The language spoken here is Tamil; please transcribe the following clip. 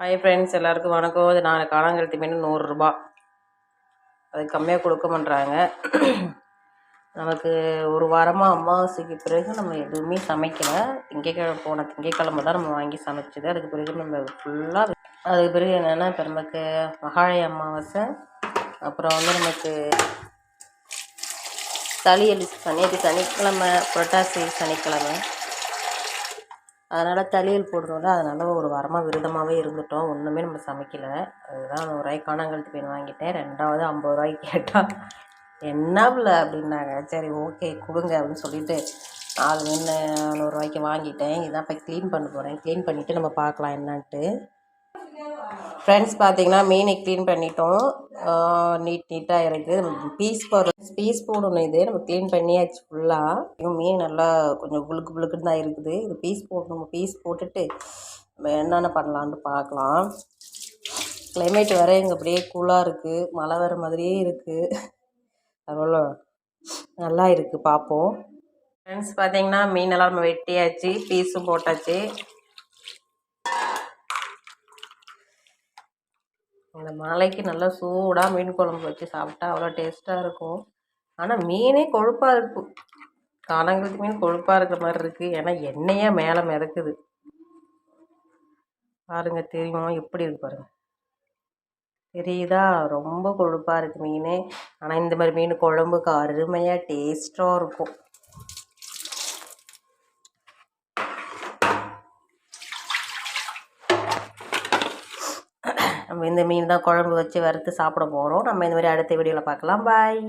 ஹாய் ஃப்ரெண்ட்ஸ் எல்லாருக்கும் வணக்கம். இது நான் காணாங்கழுத்தி மீன் நூறுரூபா. அது கம்மியாக கொடுக்க மாட்றாங்க. நமக்கு ஒரு வாரமாக அமாவாசைக்கு பிறகு நம்ம எதுவுமே சமைக்கலை. திங்கக்கிழமை போன திங்கக்கிழமை தான் நம்ம வாங்கி சமைச்சது. அதுக்கு பிறகு நம்ம ஃபுல்லாக அதுக்கு பிறகு என்னென்னா இப்போ நமக்கு மகாழி அமாவாசை அப்புறம் வந்து நமக்கு தளியல் சனி சனிக்கிழமை புரட்டாசி சனிக்கிழமை. அதனால் தளியல் போடுறோம்ல அதனால் ஒரு வாரமாக விரதமாகவே இருந்துட்டோம். ஒன்றுமே நம்ம சமைக்கலை. அதுதான் நூறுரூவாய்க்கு காணாங்கழுத்து பெயின் வாங்கிட்டேன். ரெண்டாவது ஐம்பது ரூபாய்க்கு கேட்டால் என்ன பிள்ளை அப்படின்னாங்க. சரி ஓகே கொடுங்க அப்படின்னு சொல்லிட்டு நாலு மீன் நூறுரூவாய்க்கு வாங்கிட்டேன். இதான் இப்போ க்ளீன் பண்ண போகிறேன் க்ளீன் பண்ணிவிட்டு நம்ம பார்க்கலாம் என்னான்ட்டு. ஃப்ரெண்ட்ஸ் பார்த்தீங்கன்னா மீனை க்ளீன் பண்ணிட்டோம். நீட் நீட்டாக இருக்குது பீஸ் போடுற பீஸ் போடணும் இது. நம்ம க்ளீன் பண்ணியாச்சு ஃபுல்லாக மீன் நல்லா கொஞ்சம் புழுக்கு புழுக்குன்னு தான் இருக்குது. இது பீஸ் போடணும் பீஸ் போட்டுட்டு நம்ம என்னென்ன பண்ணலான்னு பார்க்கலாம். கிளைமேட் வேறு இங்கே அப்படியே கூலாக இருக்குது மழை வர மாதிரியே இருக்குது அவ்வளோ நல்லா இருக்குது பார்ப்போம். ஃப்ரெண்ட்ஸ் பார்த்தீங்கன்னா மீனெல்லாம் நம்ம வெட்டியாச்சு பீஸும் போட்டாச்சு. இந்த மழைக்கு நல்லா சூடாக மீன் குழம்பு வச்சு சாப்பிட்டா அவ்வளோ டேஸ்ட்டாக இருக்கும். ஆனால் மீனே கொழுப்பாக இருக்கும் காலங்களுக்கு மீன் கொழுப்பாக இருக்கிற மாதிரி இருக்குது ஏன்னா எண்ணெயாக மேலே மிதக்குது. பாருங்கள் தெரியும்? எப்படி இருக்கு பாருங்கள் தெரியுதா? ரொம்ப கொழுப்பாக இருக்குது மீன். ஆனால் இந்த மாதிரி மீன் குழம்புக்கு அருமையாக டேஸ்ட்டாக இருக்கும். நம்ம இந்த மீன் தான் குழம்பு வச்சு வறுத்து சாப்பிட போகிறோம் நம்ம இந்த மாதிரி அடுத்த வீடியோவில் பார்க்கலாம். பாய்